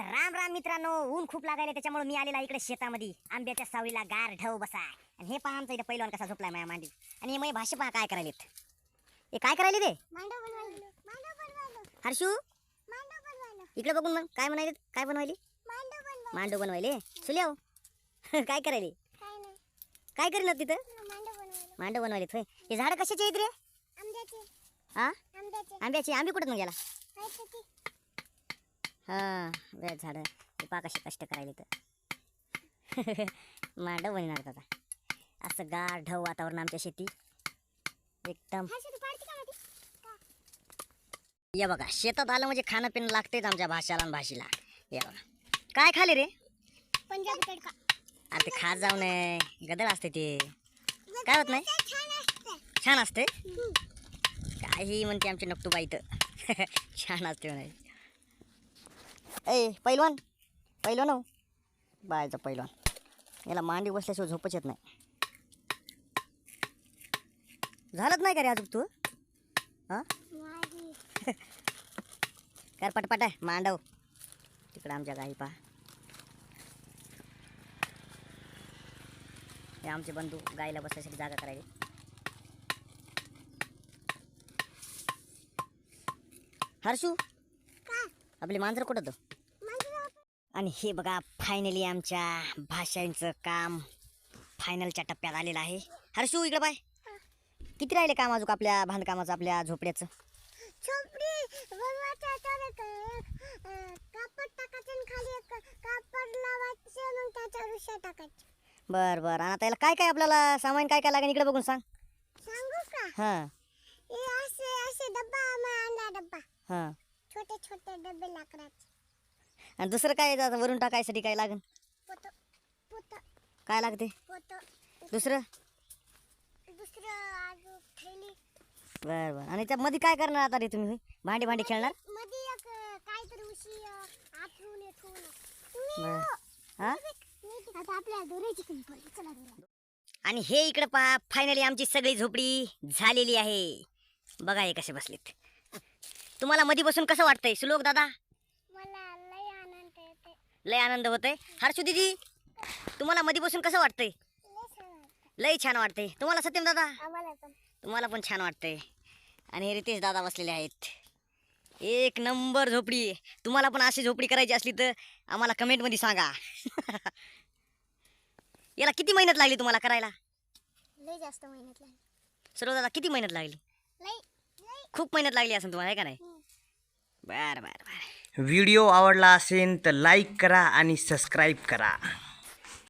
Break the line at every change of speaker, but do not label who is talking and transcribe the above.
तर राम राम मित्रांनो ऊन खूप लागायला त्याच्यामुळे मी आलेला इकडे शेतामध्ये. आंब्याच्या सावलीला गार ढव बसाय आणि हे पहा आमचा इथे पहिलवान कसा झोपलाय माझ्या मांडीत आणि हे माझी भाषा पहा काय करायलेत. हे काय करायले ते हर्षू? इकडे बघून मग काय म्हणाले काय बनवायले?
मांडव बनवायलो.
मांडू सुल्याव काय करायले?
काय
करीन तिथं?
मांडव बनवायलो.
मांडू होय. हे झाड कशाचे आहेत रे?
आंब्याचे.
हा आंबे कुठं मग
ती
हा वेळ झाड हे पा कसे कष्ट करायले तर. मांडव बनणार आता असं गार ढव वातावरण आमच्या शेती. एकदम. या बघा शेतात आलं म्हणजे खाणं पिणं लागतेच आमच्या भाषाला आणि भाषेला. या बघा. काय खाले रे?
पंजाबी तडका.
अरे ते खात जाऊ नये. गदळ असते ते. काय होत नाही?
छान असते.
काही म्हणते आमची नकटूबाई तर. छान असते म्हणे. ए पैलवान. पैलवान हो. बायचा पैलवान. याला मांडी बसल्याशिवाय झोपच येत नाही. झालंच नाही का रे अजून तू? हां? कर पटपट आहे मांडव. तिकडं आमच्या गाई पा हे आमचे बंधू गाईला बसायसाठी जागा करायची हर्षू आपली मांजर कुठं तो आणि हे बघा फायनली आमच्या भाषांचं काम फायनलच्या टप्प्यात आलेलं आहे. हर्षू इकडं बाय किती राहिले काम अजून आपल्या बांधकामाचं आपल्या झोपड्याचं? बरं बरं. आणि आता याला काय काय आपल्याला सामान काय काय लागेल इकडे बघून सांग.
सांगू का?
हां.
हे असे असे डब्बा डब्बा.
हां.
छोटे छोटे डब्बे लाकडाचे.
आणि दुसरं काय आता? वरून टाकायसाठी काय लागेल काय लागते? दुसरं?
बर बर. आणि
बरं बरं आणि काय करणार आता रे तुम्ही? भांडी भांडी खेळणार? आणि हे इकडे पहा फायनली आमची सगळी झोपडी झालेली आहे. बघा हे कसे बसलेत. तुम्हाला मध्ये बसून कसं वाटतंय? सुलोक दादा
मला लय आनंद येते
लय आनंद होतोय. हर्षू दिदी तुम्हाला मध्ये बसून कसं वाटतंय?
लय छान
वाटतंय. तुम्हाला सत्यम दादा? तुम्हाला पण छान वाटतंय. आणि हे रितेश दादा बसलेले आहेत. एक नंबर झोपडी तुम्हाला पण अशी झोपडी करायची असली तर आम्हाला कमेंटमध्ये सांगा. याला किती मेहनत लागली तुम्हाला करायला?
लय जास्त मेहनत लागली.
सर्व दादा किती मेहनत लागली? खूप मेहनत लागली असेल तुम्हाला आहे का नाही. बरं बरं बरं.
व्हिडिओ आवडला असेल तर लाईक करा आणि सबस्क्राईब करा.